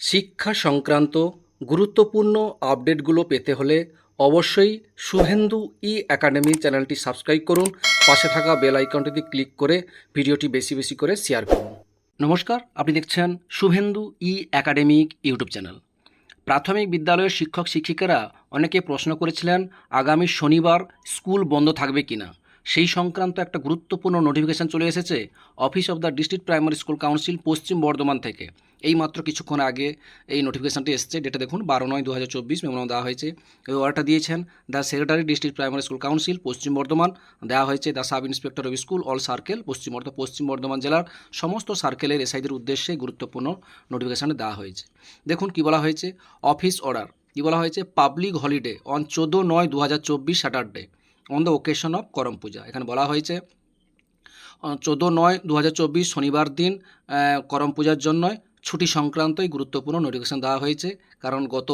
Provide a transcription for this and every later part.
শিক্ষা সংক্রান্ত গুরুত্বপূর্ণ আপডেটগুলো পেতে হলে অবশ্যই শুভেন্দু ই একাডেমি চ্যানেলটি সাবস্ক্রাইব করুন। পাশে থাকা বেল আইকনটিতে ক্লিক করে ভিডিওটি বেশি বেশি করে শেয়ার করুন। নমস্কার, আপনি দেখছেন Suvendu E academic YouTube channel. প্রাথমিক বিদ্যালয়ের শিক্ষক শিক্ষিকারা অনেকে প্রশ্ন করেছিলেন, আগামী শনিবার স্কুল বন্ধ থাকবে কিনা? সেই সংক্রান্ত একটা গুরুত্বপূর্ণ নোটিফিকেশান চলে এসেছে office of the district primary school council Paschim Bardhaman থেকে। এই মাত্র কিছুক্ষণ আগে এই নোটিফিকেশানটি এসেছে। ডেটা দেখুন, বারো নয় দু হাজার চব্বিশ মেমো দেওয়া হয়েছে। এই অর্ডারটা দিয়েছেন the secretary district primary school council Paschim Bardhaman. দেওয়া হয়েছে the sub inspector of school all circle Paschim Bardhaman Paschim Bardhaman জেলার সমস্ত সার্কেলের এসআইদের উদ্দেশ্যে গুরুত্বপূর্ণ নোটিফিকেশানে দেওয়া হয়েছে। দেখুন কি বলা হয়েছে অফিস অর্ডার কি বলা হয়েছে পাবলিক হলিডে অন চোদ্দ নয় দু হাজার চব্বিশ Saturday on the occasion of Karam Puja এখানে বলা হয়েছে চোদ্দ নয় দু শনিবার দিন করম পূজার জন্য ছুটি সংক্রান্তই গুরুত্বপূর্ণ নোটিফিকেশন দেওয়া হয়েছে। কারণ গত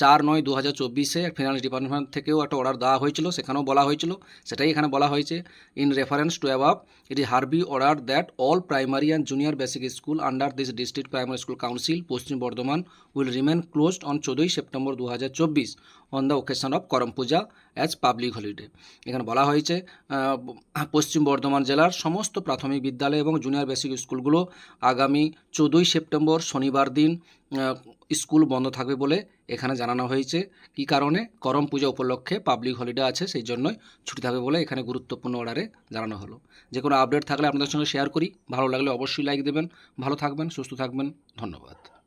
চার নয় দু হাজার চব্বিশে ফিনান্স ডিপার্টমেন্ট থেকেও একটা অর্ডার দেওয়া হয়েছিল, সেখানেও বলা হয়েছিল, সেটাই এখানে বলা হয়েছে। In reference to above it is hereby order that all primary and junior basic school under this district primary school council Paschim Bardhaman will remain closed on চোদ্দোই সেপ্টেম্বর দু হাজার চব্বিশ on the occasion of Karam Puja as public holiday এখানে বলা হয়েছে পশ্চিম বর্ধমান জেলার সমস্ত প্রাথমিক বিদ্যালয় এবং জুনিয়র বেসিক স্কুলগুলো আগামী চোদ্দোই সেপ্টেম্বর শনিবার দিন স্কুল বন্ধ থাকবে বলে এখানে জানানো হয়েছে। কি কারণে? করম পূজা উপলক্ষে পাবলিক হলিডে আছে, সেই জন্যই ছুটি থাকবে বলে এখানে গুরুত্বপূর্ণ অর্ডারে জানানো হলো। যে কোনো আপডেট থাকলে আপনাদের সঙ্গে শেয়ার করি। ভালো লাগলে অবশ্যই লাইক দেবেন। ভালো থাকবেন, সুস্থ থাকবেন। ধন্যবাদ।